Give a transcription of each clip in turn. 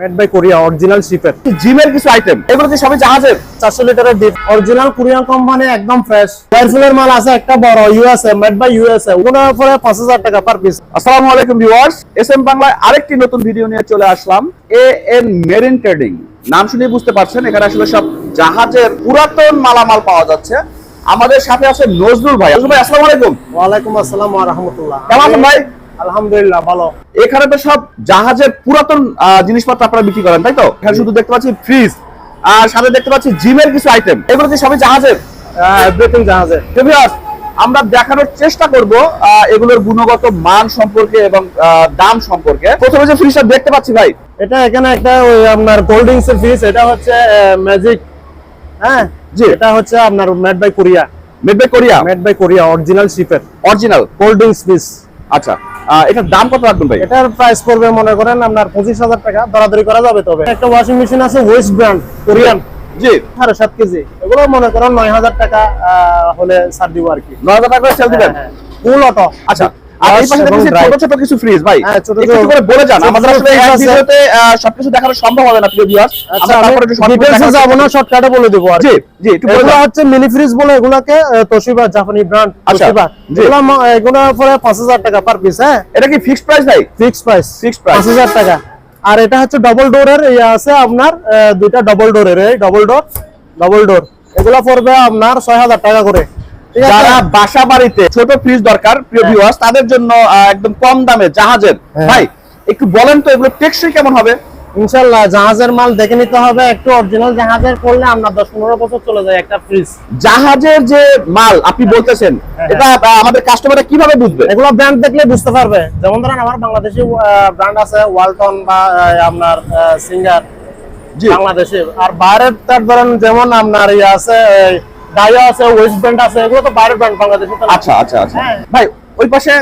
Made by Korea original শিপের জিমের কিছু আইটেম এগুলো কি সবই জাহাজের? চারশো লিটারের ডিপ অরিজিনাল কোরিয়ান কোম্পানি একদম ফ্রেশ ওয়ারফুলের মাল আছে একটা বড় ইউএসএ মেড বাই ইউএসএ ওগুলোর পাঁচ হাজার টাকা পার পিস আসসালামু আলাইকুম ভিউয়ার্স এস এম বাংলায় আরেকটি নতুন ভিডিও নিয়ে চলে আসলাম। এ এন মেরিন ট্রেডিং নাম শুনে বুঝতে পারছেন এখানে আসলে সব জাহাজের পুরাতন মালামাল পাওয়া যাচ্ছে। আমাদের সাথে আছে নজরুল ভাই। নজরুল ভাই আসসালামু আলাইকুম। ওয়ালাইকুম আসসালাম ওয়া রাহমাতুল্লাহ। কেমন আছেন ভাই? আলহামদুলিল্লাহ ভালো। এখানে তো সব জাহাজের পুরাতন জিনিসপত্র আপনারা বিক্রি করেন তাই তো? এখানে শুধু দেখতে পাচ্ছি ফ্রিজ আর সাথে দেখতে পাচ্ছি জিমের কিছু আইটেম এগুলো কি সবই জাহাজের? এভরিথিং জাহাজে Viewers, আমরা দেখানোর চেষ্টা করব এগুলোর গুণগত মান সম্পর্কে এবং দাম সম্পর্কে। প্রথমে যে ফ্রিজটা দেখতে পাচ্ছি ভাই। এটা এখানে একটা ওই আপনার কোল্ড ড্রিঙ্কস এর ফ্রিজ এটা হচ্ছে ম্যাজিক হ্যাঁ? জি। এটা হচ্ছে আপনার made by Korea made by Korea made by Korea original শিপের original cold drinks fridge আচ্ছা। এটার দাম কত রাখবেন ভাই? এটার প্রাইস পড়বে মনে করেন আপনার পঁচিশ হাজার টাকা দরাদরি করা যাবে তবে। একটা ওয়াশিং মেশিন আছে ওয়েস্ট ব্র্যান্ড কোরিয়ান জি। সাড়ে সাত কেজি। এগুলো মনে করেন নয় হাজার টাকা আহ, হলে ছাড় দিব আর কি। নয় হাজার টাকা করে সেল দিবেন? ফুল অটো আচ্ছা আর এই পাশে এবং দেখতেছি dry। ছোট ছোট কিছু ফ্রিজ ভাই। ছোট ছোট- করে বলে যান আমাদের আসলে fridge ভিডিওতে সবকিছু দেখানো সম্ভব হবে না প্রিয় ভিউয়ার্স আমি ডিটেলসে যাব না শর্টকাটে বলে দেবো আর জি জি একটু বলে হচ্ছে মিনি ফ্রিজ বলে এগুলাকে তোশিবা জাপানি ব্র্যান্ড তোশিবা। জি। এগুলো পরে পাঁচ হাজার টাকা পার পিস হ্যাঁ? এটা কি ফিক্সড প্রাইস ভাই? ফিক্স প্রাইস হাজার টাকা। আর এটা হচ্ছে ডবল ডোরের ইয়ে আছে আপনার দুইটা ডবল ডোরের এই ডবল ডোর ডবল ডোর এগুলো পড়বে আপনার ছয় হাজার টাকা করে। যারা বাসা বাড়িতে ছোট ফ্রিজ দরকার প্রিয় হ্যাঁ। ভিউয়ার্স তাদের জন্য একদম কম দামে জাহাজের। হ্যাঁ। ভাই একটু বলেন তো এগুলো টেকসই কেমন হবে? ইনশাল্লাহ জাহাজের মাল দেখে নিতে হবে একটু অরিজিনাল জাহাজের করলে আপনার দশ পনেরো বছর চলে যায় একটা ফ্রিজ জাহাজের যে মাল আপনি বলতেছেন হ্যাঁ, এটা আমাদের কাস্টমাররা কীভাবে বুঝবে? এগুলো ব্র্যান্ড দেখলে বুঝতে পারবে। যেমন ধরেন আমার বাংলাদেশি ব্র্যান্ড আছে ওয়ালটন বা আপনার সিঙ্গার জি। বাংলাদেশে। আর বাইরের তার ধরেন যেমন আপনার ইয়ে আছে ডাইও আছে ওয়েস্ট ব্র্যান্ড আছে এগুলো তো বাইরের ব্র্যান্ড বাংলাদেশে আচ্ছা আচ্ছা আচ্ছা। হ্যাঁ। ভাই ওই পাশে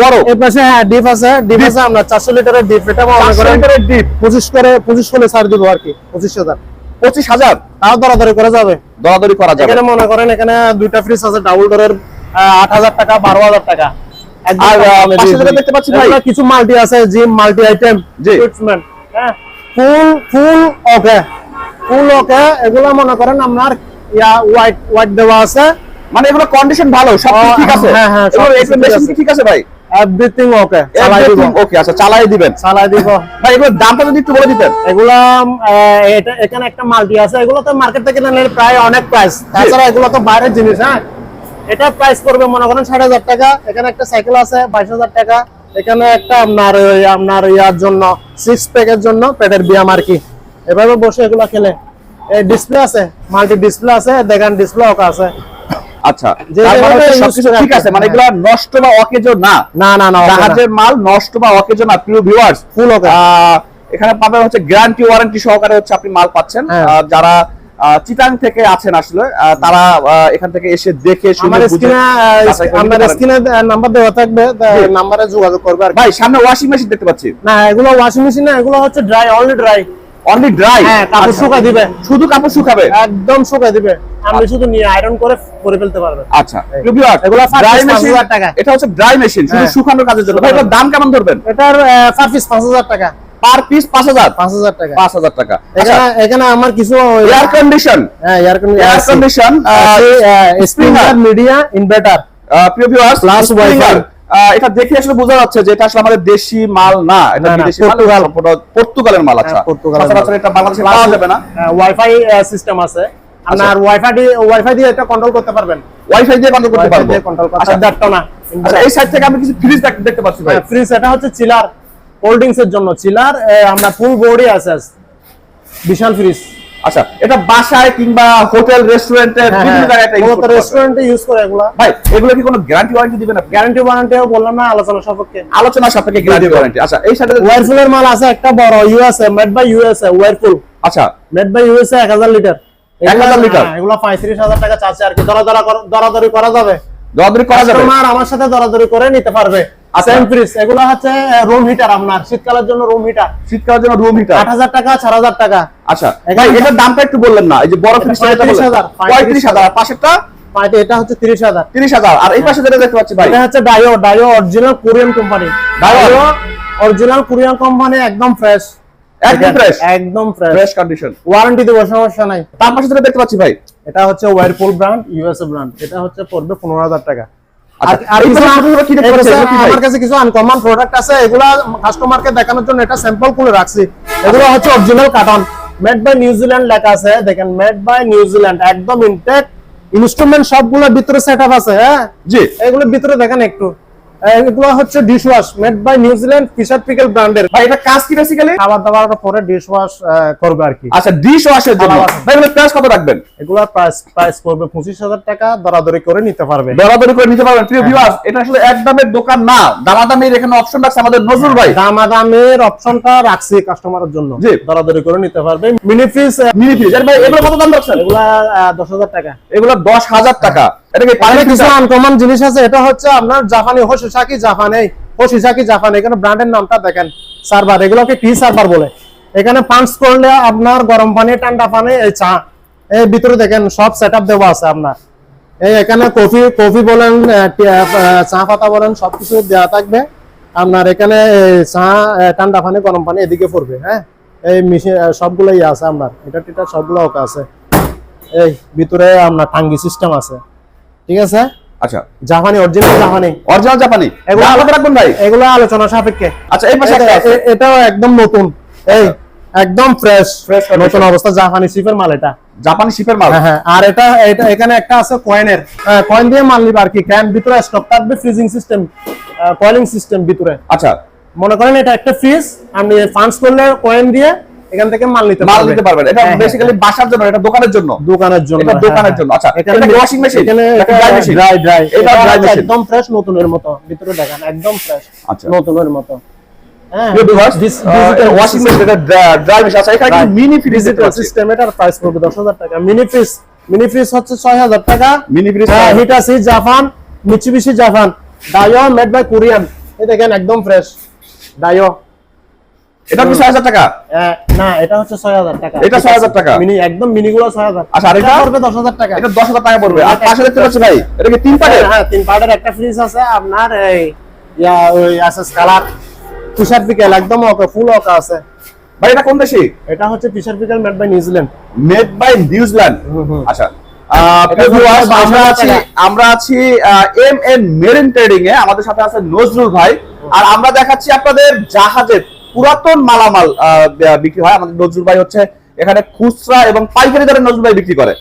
বড়। এর পাশে হ্যাঁ ডিপ আছে। ডিপ আছে আপনার চারশো লিটারের ডিপ এটা 400 লিটারের ডিপ পঁচিশ করে পঁচিশ করে ছাড় দিব আর কি পঁচিশ হাজার। পঁচিশ হাজার? তাও দরাদরি করা যাবে। দরাদরি করা যাবে। এখানে মনে করেন এখানে দুইটা ফ্রিজ আছে ডাবল ডোরের আট হাজার টাকা বারো হাজার টাকা। আর, পাশে যেটা দেখতে পাচ্ছি ভাই। কিছু মাল্টি আছে জিম মাল্টি আইটেম জি। হ্যাঁ। ফুল ফুল ওকে ফুল ওকে এগুলো মনে করেন আপনার ইয়া হোয়াইট হোয়াইট দেওয়া আছে। মানে এগুলো কন্ডিশন ভালো সব ঠিক আছে? হ্যাঁ, হ্যাঁ, সব এগুলো ঠিক আছে। ভাই? এভরিথিং ওকে চালাই দিব। ওকে আচ্ছা চালাই দিবেন। চালাই দিব। ভাই এগুলোর দামটা যদি একটু বলে দিতেন। এগুলা এটা এখানে একটা মাল্টি আছে। এগুলো তো মার্কেট থেকে নিলে প্রায় অনেক প্রাইস তাছাড়া এগুলো তো বাইরের জিনিস হ্যাঁ? এটা প্রাইস পড়বে মনে করেন ষাট হাজার টাকা। এখানে একটা সাইকেল আছে বাইশ হাজার টাকা। এখানে একটা আপনার আপনার ইয়ার জন্য সিক্স প্যাকের জন্য পেটের ব্যায়াম আর কি। এভাবে বসে এগুলো খেলে। ডিসপ্লে আছে মাল্টি ডিসপ্লে আছে দেখেন ডিসপ্লে ওকে আছে। আচ্ছা মানে সবকিছু ঠিক আছে মানে। এগুলো নষ্ট বা অকেজো না। না না না জাহাজের মাল নষ্ট বা অকেজো না প্রিয় ভিউয়ার্স ফুল ওকে এখানে পাবেন হচ্ছে গ্যারান্টি ওয়ারেন্টি সহকারে হচ্ছে আপনি মাল পাচ্ছেন। হ্যাঁ। যারা চিটাং থেকে আছেন আসলে তারা এখান থেকে এসে দেখে। স্ক্রিনে নাম্বার দেওয়া থাকবে নাম্বারে যোগাযোগ করবে ভাই সামনে ওয়াশিং মেশিন দেখতে পাচ্ছি। না এগুলো ওয়াশিং মেশিন না এগুলো হচ্ছে dry only dry only dry হ্যাঁ কাপড় শুকাই দিবে। শুধু কাপড় শুকাবে? একদম দিবে। আপনি শুধু নিয়ে আয়রন করে করে ফেলতে পারবেন। আচ্ছা। এগুলো পার machine- 5,000 টাকা। এটা হচ্ছে ড্রাই মেশিন শুধু হ্যাঁ। শুকানোর কাজের জন্য। এটার দাম কেমন ধরবেন? এটার পার পিস পাঁচ হাজার টাকা। পার পিস পাঁচ হাজার? পাঁচ হাজার টাকা। পাঁচ হাজার টাকা। এখানে এখানে আমার কিছু এয়ার কন্ডিশন হ্যাঁ air air condition Springer Midea inverter প্রিয় ভিউয়ার্স Plus Wi-Fi। এটা দেখে আসলে বোঝা যাচ্ছে যে এটা আসলে আমাদের দেশি মাল না এটা বিদেশি মাল পর্তুগালের মাল আচ্ছা। হ্যাঁ, পর্তুগালের এটা বাংলাদেশে পাওয়া যাবে না? ওয়াইফাই সিস্টেম আছে। আপনার ওয়াইফাই দিয়ে ওয়াইফাই দিয়ে এটা কন্ট্রোল করতে পারবেন। ওয়াইফাই দিয়ে বন্ধ করতে পারব। কন্ট্রোল করতে আচ্ছা পারবেন। না। আচ্ছা, এই সাইড থেকে আমি কিছু ফ্রিজ দেখতে পাচ্ছি ভাই। ফ্রিজ এটা হচ্ছে চিলার ড্রিঙ্কস এর জন্য। চিলার আমরা ফুল বডি আছে। বিশাল ফ্রিজ আচ্ছা এটা বাসায় কিংবা হোটেল রেস্টুরেন্টে বিভিন্ন জায়গায় এটা use করতে পারবে। রেস্টুরেন্টে ইউজ করে এগুলা। ভাই এগুলো কি কোনো গ্যারান্টি ওয়ারেন্টি দিবেন আপনি? গ্যারান্টি ওয়ারেন্টিও বললাম না আলোচনা সাপেক্ষে। আলোচনা সাপেক্ষে গ্যারান্টি ওয়ারেন্টি আচ্ছা এই ওয়ারফুলের মাল আছে একটা বড় USA made by USA Whirlpool আচ্ছা। মেড বাই ইউএসএ এক হাজার লিটার 1000 লিটার? হ্যাঁ, এগুলো পঁয়ত্রিশ হাজার টাকা চাচ্ছে আর কি। দরাদরা কর- দরাদরি করা যাবে। দরাদরি করা যাবে? কাস্টমার আমার সাথে দরাদরি করে নিতে পারবে। আচ্ছা। ফ্রিজ এগুলো হচ্ছে রুম হিটার আপনার। শীতকালের জন্য রুম হিটার শীতকালের জন্য রুম হিটার টাকা আচ্ছা ভাই এটার দামটা একটু বললেন না এই যে বড় এটা ফ্রিজটা যেটা 35,000, পঁয়ত্রিশ হাজার। আর পাশেরটা? পাঁচটা- এটা হচ্ছে তিরিশ হাজার। তিরিশ হাজার আর এই পাশে যেটা দেখতে পাচ্ছি ভাই। এটা হচ্ছে Daewoo Daewoo original Korean company Daewoo original Korean company একদম ফ্রেশ একদম? একদম ফ্রেশ ফ্রেশ কন্ডিশন ওয়ারেন্টি দেবো সমস্যা নাই। তার পাশে যেটা দেখতে পাচ্ছি ভাই। এটা হচ্ছে ওয়ারপুল ব্র্যান্ড ইউএসএ ব্র্যান্ড এটা হচ্ছে পড়বে পনেরো হাজার টাকা। আচ্ছা, এগুলো কি ভাই? আমার কাছে কিছু আনকমন প্রোডাক্ট আছে এগুলা কাস্টমারকে দেখানোর জন্য এটা স্যাম্পল রাখছি। এগুলো হচ্ছে অরিজিনাল মেড বাই নিউজিল্যান্ড লেখা আছে। দেখেন মেড বাই নিউজিল্যান্ড একদম ইনস্ট্রুমেন্ট সবগুলোর ভিতরে সেট আপ আছে হ্যাঁ? জি। এগুলোর ভিতরে দেখেন একটু। এগুলো হচ্ছে dish wash made by New Zealand Fisher Paykel ব্র্যান্ডের ভাই এটা কাজ কি বেসিক্যালি খাবার দাবার পরে ডিশ ওয়াশ করবে আর কি। আচ্ছা ডিশ ওয়াশের জন্য ভাই এগুলো প্রাইস কত রাখবেন? এগুলোর প্রাইস প্রাইস পঁচিশ হাজার টাকা দরাদরি করে নিতে পারবে। দরাদরি করে নিতে পারবেন। প্রিয়। ভিউয়ার্স এটা আসলে এক দামের দোকান না। দামাদামির এখানে অপশন রাখছে আমাদের নজরুল ভাই। দামাদামের অপশনটা রাখছি কাস্টমারের জন্য। দরাদরি করে নিতে পারবে। মিনি ফ্রিজ মিনি ফ্রিজ ভাই এগুলো কত দাম রাখছেন? এগুলা দশ হাজার টাকা। এগুলো দশ হাজার টাকা। কিছু আনকমন জিনিস আছে। এটা হচ্ছে আপনার জাপানি হোশিসাকি জাপানে হোশিসাকি জাপানে। এখানে ব্র্যান্ডের নামটা দেখেন সার্ভার এগুলোকে টি সার্ভার বলে? এখানে পাঞ্চ করলে আপনার গরম পানি ঠান্ডা পানি এই চা এই ভিতরে দেখেন সব সেটআপ দেওয়া আছে আপনার। এই এখানে কফি কফি বলেন চা পাতা বলেন সবকিছু দেওয়া থাকবে। আপনার এখানে চা ঠান্ডা পানি গরম পানি এদিকে পড়বে হ্যাঁ? এই মেশিন সবগুলোই আছে আপনার। এটা টিটা সবগুলো আছে। এই ভিতরে আপনার টাঙ্গি সিস্টেম আছে। ঠিক আছে? আচ্ছা। জাপানি অরিজিনাল জাপানি। অরিজিনাল জাপানি? এগুলো আলাদা রাখবেন ভাই। এগুলো আলোচনা সাপেক্ষে। আচ্ছা এই পাশে একটা। এটাও একদম নতুন। এই একদম ফ্রেশ condition। নতুন অবস্থা জাপানি শিপের মাল এটা। জাপানি শিপের মাল? হ্যাঁ হ্যাঁ। আর এটা এটা এখানে একটা আছে কয়েনের কয়েন দিয়ে মাল নিবে আর কি। ক্যান ভিতরে স্টক থাকবে ফ্রিজিং সিস্টেম কয়েলিং সিস্টেম ভিতরে। আচ্ছা। মনে করেন এটা একটা ফ্রিজ আপনি ফান্ডস করলে কয়েন দিয়ে এখান থেকে মাল নিতে মাল। দিতে পারবেন। এটা হ্যাঁ, হ্যাঁ, বেসিক্যালি বাসার জন্য এটা দোকানের জন্য। দোকানের জন্য এটা দোকানের জন্য, আচ্ছা। কি washing machine? এখানে dry machine? ড্রাই ড্রাই এটা dry machine। একদম ফ্রেশ নতুনের মতো। ভিতরে দেখেন একদম ফ্রেশ আচ্ছা। নতুনের মতো। হ্যাঁ। ওয়াশিং। মেশিন ড্রাই মেশিন আচ্ছা এখানে মিনি ফ্রিজ সিস্টেম এটার প্রাইস পড়বে দশ হাজার টাকা। মিনি ফ্রিজ মিনি ফ্রিজ হচ্ছে ছয় হাজার টাকা। মিনি ফ্রিজ হ্যাঁ Hitachi Japan Mitsubishi Japan Daewoo made by Korean এই দেখেন একদম ফ্রেশ ডায়ো এটা কি 6000 টাকা? না এটা হচ্ছে ছয় হাজার টাকা। এটা 6,000 টাকা। মিনি একদম মিনি গুলো ছয় হাজার। আচ্ছা, আর এটা? পড়বে দশ হাজার টাকা। এটা 10000 টাকা পড়বে। আর পাশে দেখতে পাচ্ছি ভাই এটা কি তিন পাটের? হ্যাঁ, হ্যাঁ তিন পার্টের একটা ফ্রিজ আছে আপনার এই ইয়া ওই আছে কালার ফিশার পিকেল একদম ওকে ফুল ওকে আছে। ভাই এটা কোন দেশি? এটা হচ্ছে Fisher Paykel made by New Zealand made by New Zealand. আচ্ছা আমরা আছি আমরা আছি এম এন মেরিন ট্রেডিং এ আমাদের সাথে আছে নজরুল ভাই। আর আমরা দেখাচ্ছি আপনাদের জাহাজের পুরাতন মালামাল বিক্রি হয়। আমাদের নজরুল ভাই হচ্ছে এখানে খুচরা এবং পাইকারি দরে নজরুল ভাই বিক্রি করে।